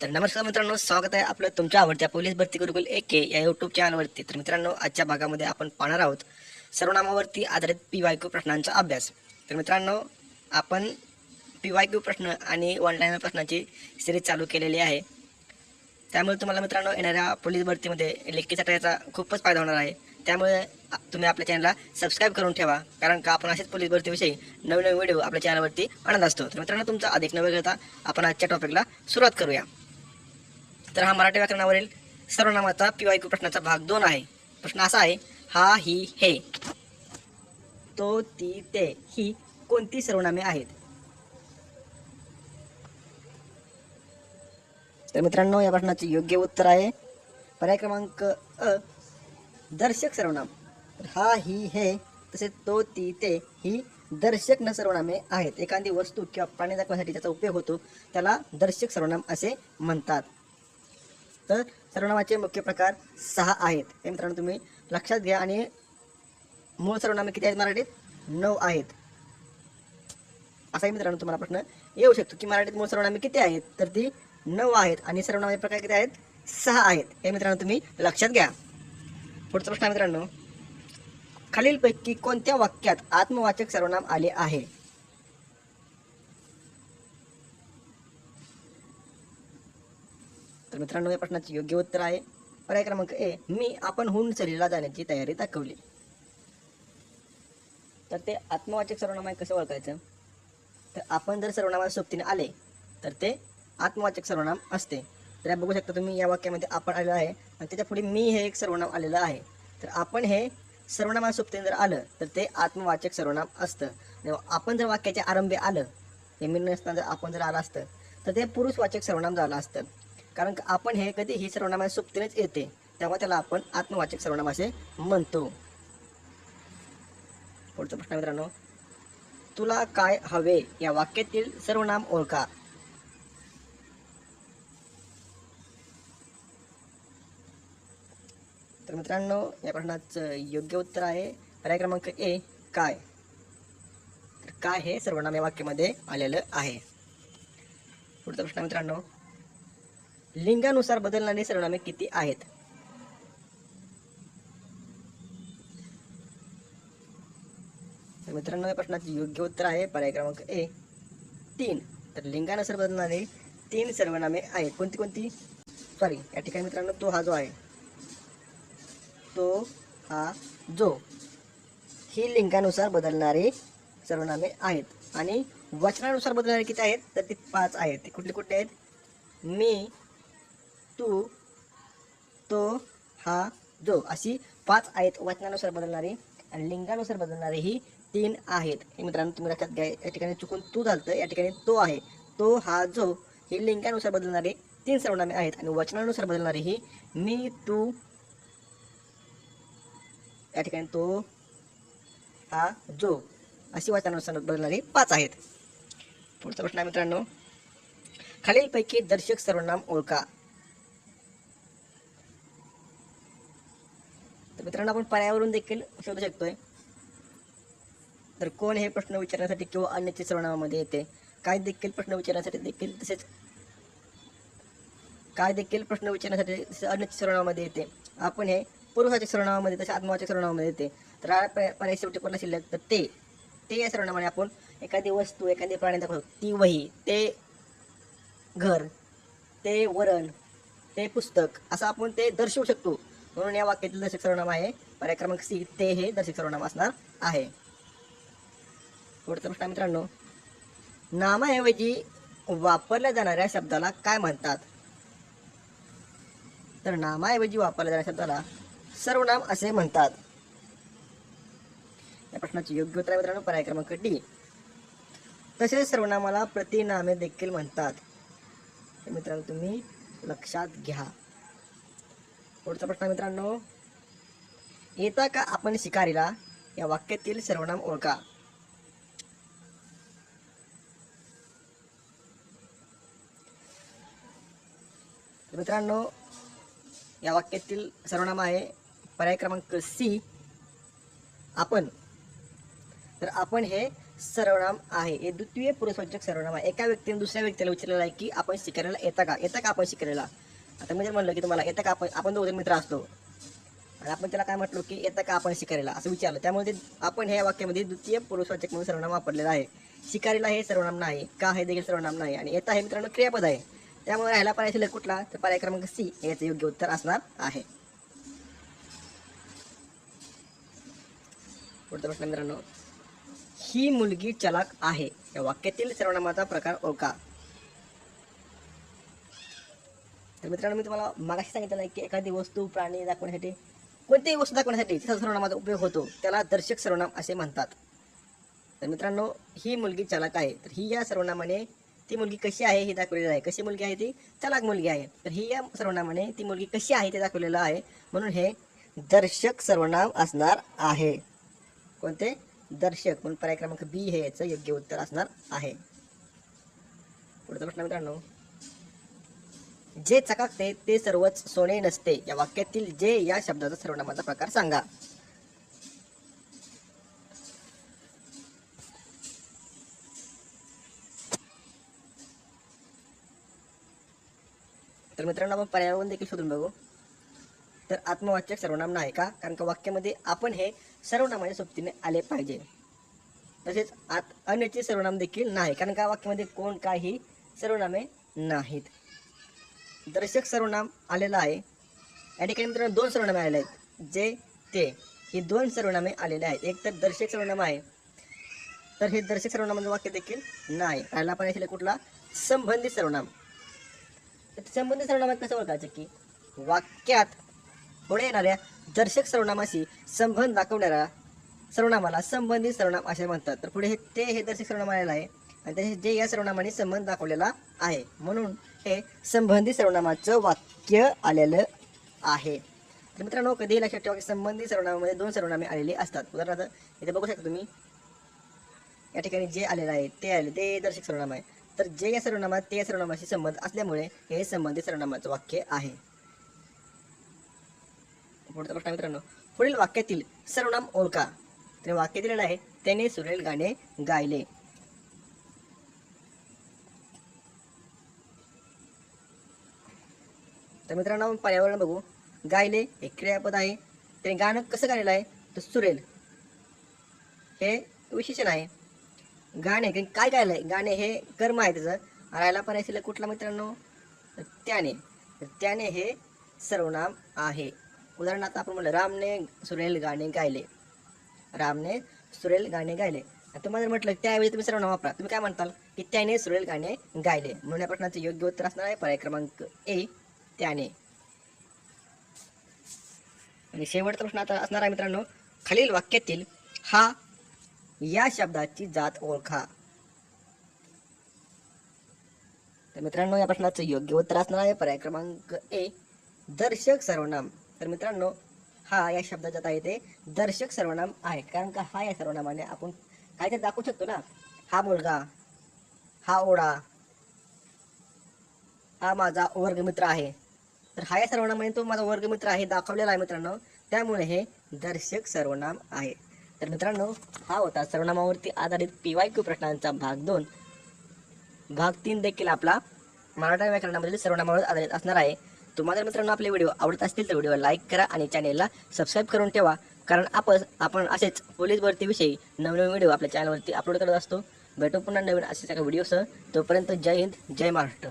तर नमस्कार मित्रांनो स्वागत आहे आपलं तुमच्या आवडत्या पोलीस भरती गुरुकुल ए के या युट्यूब चॅनलवरती तर मित्रांनो आजच्या भागामध्ये आपण पाहणार आहोत सर्वनामावरती आधारित पी वाय क्यू प्रश्नांचा अभ्यास. तर मित्रांनो आपण पी वाय क्यू प्रश्न आणि वन लाईनर प्रश्नांची सिरीज चालू केलेली आहे. त्यामुळे तुम्हाला मित्रांनो येणाऱ्या पोलीस भरतीमध्ये लेखीसाठी याचा खूपच फायदा होणार आहे. त्यामुळे तुम्ही आपल्या चॅनलला सबस्क्राईब करून ठेवा कारण का आपण असेच पोलीस भरतीविषयी नवीन नवीन व्हिडिओ आपल्या चॅनलवरती आणत असतो. तर मित्रांनो तुमचा अधिक नवे करता आपण आजच्या टॉपिकला सुरुवात करूया. तर हा मराठी व्याकरणावरील सर्वनामाचा पी वाय प्रश्नाचा भाग दोन आहे. प्रश्न असा आहे हा ही हे. तो ती ते ही कोणती सर्वनामे आहेत? तर मित्रांनो या प्रश्नाचे योग्य उत्तर आहे. पर्याय क्रमांक अ दर्शक सर्वनाम. हा ही हे तसेच तो ती ते ही दर्शक न सर्वनामे आहेत. एखादी वस्तू किंवा प्राणी दाखवण्यासाठी त्याचा उपयोग होतो त्याला दर्शक सर्वनाम असे म्हणतात. तर सर्वनामाचे मुख्य प्रकार सहा आहेत. हे मित्रांनो तुम्ही लक्षात घ्या आणि मूळ सर्वनामे किती आहेत मराठीत? नऊ आहेत. असाही मित्रांनो तुम्हाला प्रश्न येऊ शकतो की मराठीत मूळ सर्वनामे किती आहेत? तर ती नऊ आहेत आणि सर्वनामे प्रकार किती आहेत? सहा आहेत. हे मित्रांनो तुम्ही लक्षात घ्या. पुढचा प्रश्न आहे मित्रांनो खालीलपैकी कोणत्या वाक्यात आत्मवाचक सर्वनाम आले आहे? तर मित्रांनो या प्रश्नाचे योग्य उत्तर आहे. पर्याय क्रमांक ए मी आपण हुन सहलीला जाण्याची तयारी दाखवली. तर ते आत्मवाचक सर्वनाम आहे कसं ओळखायचं? तर आपण जर सर्वनामा सोबतीने आले तर ते आत्मवाचक सर्वनाम असते. तर बघू शकता तुम्ही या वाक्यामध्ये आपण आलेलं आहे आणि त्याच्या पुढे मी हे एक सर्वनाम आलेलं आहे. तर आपण हे सर्वनामा सोबतीने जर आलं तर ते आत्मवाचक सर्वनाम असतं. आपण जर वाक्याच्या आरंभी आलं हे मी नसताना जर आपण जर आलं असतं तर ते पुरुषवाचक सर्वनाम झालं असतं. कारण आपण हे कधी ही सर्वनामा सोबतीनेच येते तेव्हा त्याला आपण आत्मवाचक सर्वनाम असे म्हणतो. पुढचा प्रश्न मित्रांनो तुला काय हवे? या वाक्यातील सर्वनाम ओळखा. तर मित्रांनो या प्रश्नाचं योग्य उत्तर आहे पर्याय क्रमांक ए काय? तर काय हे सर्वनाम या वाक्यामध्ये आलेलं आहे? पुढचा प्रश्न मित्रांनो लिंगानुसार बदलणारी सर्वनामे किती आहेत? मित्रांनो या प्रश्नाचे योग्य उत्तर आहे. पर्याय क्रमांक ए तीन. तर लिंगानुसार बदलणारे तीन सर्वनामे आहेत. कोणती कोणती? सॉरी या ठिकाणी मित्रांनो तो हा जो आहे तो हा जो ही लिंगानुसार बदलणारे सर्वनामे आहेत. आणि वचनानुसार बदलणारे किती आहेत? तर ते पाच आहेत. ते कुठले कुठले आहेत? मी तू तो हा जो अशी पाच आहेत. वचनानुसार बदलणारी आणि लिंगानुसार बदलणारे ही तीन आहेत. हे मित्रांनो तुम्ही लक्षात घ्या या ठिकाणी चुकून तू झालतं या ठिकाणी तो आहे. तो हा जो ही लिंगानुसार बदलणारे तीन सर्वनामे आहेत आणि वचनानुसार बदलणारी ही मी तू या ठिकाणी तो हा जो अशी वचनानुसार बदलणारी पाच आहेत. पुढचा प्रश्न आहे मित्रांनो खालीलपैकी दर्शक सर्वनाम ओळखा. तर मित्रांनो आपण पर्यावरून देखील शोधू शकतोय. तर कोण हे प्रश्न विचारण्यासाठी किंवा अन्यच्या सर्वनामामध्ये येते? काय देखील प्रश्न विचारण्यासाठी देखील तसेच काय देखील प्रश्न विचारण्यासाठी तसेच अन्यच्या सर्वनामामध्ये येते? आपण हे पुरुषाच्या सर्वनामामध्ये तसे आत्माच्या सर्वनामामध्ये येते. तर हा पर्याय शेवटी पडला शिल्लक? तर ते. ते या सर्वनामाने आपण एखादी वस्तू एखादी प्राणी दाखवतो. ती वही ते घर ते वरण ते पुस्तक असं आपण ते दर्शवू शकतो. म्हणून या वाक्यातील दर्शक सर्वनाम आहे. पर्याय क्रमांक सी ते हे दर्शक सर्वनाम असणार आहे. पुढचा प्रश्न मित्रांनो नामाऐवजी वापरल्या जाणाऱ्या शब्दाला काय म्हणतात? तर नामाऐवजी वापरल्या जाणाऱ्या शब्दाला सर्वनाम असे म्हणतात. या प्रश्नाचे योग्य उत्तर आहे मित्रांनो पर्याय क्रमांक डी. तसेच सर्वनामाला प्रतिनामे देखील म्हणतात. मित्रांनो तुम्ही लक्षात घ्या. पुढचा प्रश्न मित्रांनो. येता का आपण शिकारीला? या वाक्यातील सर्वनाम ओळखा. मित्रांनो या वाक्यातील सर्वनाम आहे पर्याय क्रमांक सी. आपण. तर आपण हे सर्वनाम आहे. हे द्वितीय पुरुषवाचक सर्वनाम आहे. एका व्यक्तीने दुसऱ्या व्यक्तीला विचारलेलं आहे की आपण शिकायला येता का? येता का आपण शिकायला आता मी जर म्हणलं की तुम्हाला येतं का आपण आपण दोघे मित्र असतो? आणि आपण त्याला काय म्हटलो की येतं का आपण शिकारीला? असं विचारलं. त्यामुळे ते आपण ह्या वाक्यामध्ये द्वितीय पुरुषवाचक म्हणून सर्वनाम वापरलेलं आहे. शिकारीला हे सर्वनाम नाही का हे देखील सर्वनाम नाही. आणि येता हे मित्रांनो क्रियापद आहे. त्यामुळे राहायला पर्याय शिल्लक कुठला? तर पर्याय क्रमांक सी. याचं योग्य उत्तर असणार आहे. पुढचा प्रश्न मित्रांनो. ही मुलगी चलाक आहे. या वाक्यातील सर्वनामाचा प्रकार ओळखा. तर मित्रांनो मी तुम्हाला मागाशी सांगितलं नाही की एखादी वस्तू प्राणी दाखवण्यासाठी कोणतीही वस्तू दाखवण्यासाठी त्याचा सर्वनामाचा उपयोग होतो. त्याला दर्शक सर्वनाम असे म्हणतात. तर मित्रांनो ही मुलगी चालक आहे. तर ही या सर्वनामाने ती मुलगी कशी आहे हे दाखवलेलं आहे. कशी मुलगी आहे ती? चालक मुलगी आहे. तर ही या सर्वनामाने ती मुलगी कशी आहे ते दाखवलेलं आहे. म्हणून हे दर्शक सर्वनाम असणार आहे. कोणते? दर्शक. म्हणून पर्याय क्रमांक बी हे याचं योग्य उत्तर असणार आहे. पुढचा प्रश्न मित्रांनो. जे चकाकते ते सर्वच सोने नसते. या वाक्यातील जे या शब्दाचा सर्वनामाचा प्रकार सांगा. तर मित्रांनो आपण पर्यावरण देखील शोधून बघू. तर आत्मवाचक सर्वनाम नाही का? कारण का वाक्यामध्ये आपण हे सर्वनामाच्या सोबतीने आले पाहिजे. तसेच आत अन्यचे सर्वनाम देखील नाही. कारण का वाक्यामध्ये कोण काही सर्वनामे नाहीत? दर्शक सर्वनाम आलेलं आहे. या ठिकाणी मित्रांनो दोन सर्वनामे आलेले आहेत. जे ते ही दोन सर्वनामे आलेले आहेत. एक तर दर्शक सर्वनाम आहे. तर हे दर्शक सर्वनामाचं वाक्य देखील नाही. राहिला पण याच्याला कुठला? संबंधित सर्वनाम. तर संबंधित सर्वनामात कसं ओळखायचं की वाक्यात पुढे येणाऱ्या दर्शक सर्वनामाशी संबंध दाखवणाऱ्या सर्वनामाला संबंधित सर्वनाम असे म्हणतात. तर पुढे हे ते हे दर्शक सर्वनाम आलेलं आहे. आणि त्याचे जे या सर्वनामाने संबंध दाखवलेला आहे. म्हणून हे संबंधित सर्वनामाचं वाक्य आलेलं आहे. तर मित्रांनो कधीही लक्षात ठेवा की संबंधित सर्वनामामध्ये दोन सर्वनामे आलेली असतात. उदाहरणार्थ इथे बघू शकता तुम्ही या ठिकाणी जे आलेलं आहे ते आले ते दर्शक सर्वनाम आहे. तर जे या सर्वनामात ते या सर्वनामाशी संबंध असल्यामुळे हे संबंधित सर्वनामाचं वाक्य आहे. पुढचा प्रश्न मित्रांनो पुढील वाक्यातील सर्वनाम ओळखा. तर वाक्य दिलेलं आहे त्याने सुरेल गाणे गायले. तर मित्रांनो आपण पर्यावरण बघू. गायले हे क्रियापद आहे. त्याने गाणं कसं गायलेलं आहे? तर सुरेल. हे विशेषण आहे. गाणे काय काय गायलं आहे गाणे हे कर्म आहे त्याचं. राहायला पर्याय असेल कुठला मित्रांनो? त्याने. त्याने हे सर्वनाम आहे. उदाहरणार्थ आपण म्हणलं रामने सुरेल गाणे गायले. रामने सुरेल गाणे गायले. तुम्हाला जर म्हटलं त्यावेळी तुम्ही सर्वनाम वापरा. तुम्ही काय म्हणताल? की त्याने सुरेल गाणे गायले. म्हणून या प्रश्नाचं योग्य उत्तर असणार आहे. पर्याय क्रमांक ए. त्याने. आणि शेवटचा प्रश्न आता असणार आहे मित्रांनो खालील वाक्यातील हा या शब्दाची जात ओळखा. तर मित्रांनो या प्रश्नाचं योग्य उत्तर असणार आहे. पर्याय क्रमांक ए दर्शक सर्वनाम. तर मित्रांनो हा या शब्दाच्यात आहे ते दर्शक सर्वनाम आहे. कारण का हा या सर्वनामाने आपण काहीतरी दाखवू शकतो ना. हा मुलगा हा ओढा हा माझा वर्गमित्र आहे. तर हा या सर्वनामाने तो माझा वर्गमित्र आहे दाखवलेला आहे मित्रांनो. त्यामुळे हे दर्शक सर्वनाम आहे. तर मित्रांनो हा होता सर्वनामावरती आधारित पी वाय क्यू प्रश्नांचा भाग दोन. भाग तीन देखील आपला मराठा व्याकरणामधील सर्वनामावर आधारित असणार आहे. तुम्हाला मित्रांनो आपले व्हिडिओ आवडत असतील तर व्हिडिओ लाईक करा आणि चॅनेलला सबस्क्राईब करून ठेवा. कारण आपण आपण असेच पोलीस भरतीविषयी नवनवीन व्हिडिओ आपल्या चॅनलवरती अपलोड करत असतो. भेटू पुन्हा नवीन असेच एका व्हिडिओसह. तोपर्यंत जय हिंद जय महाराष्ट्र.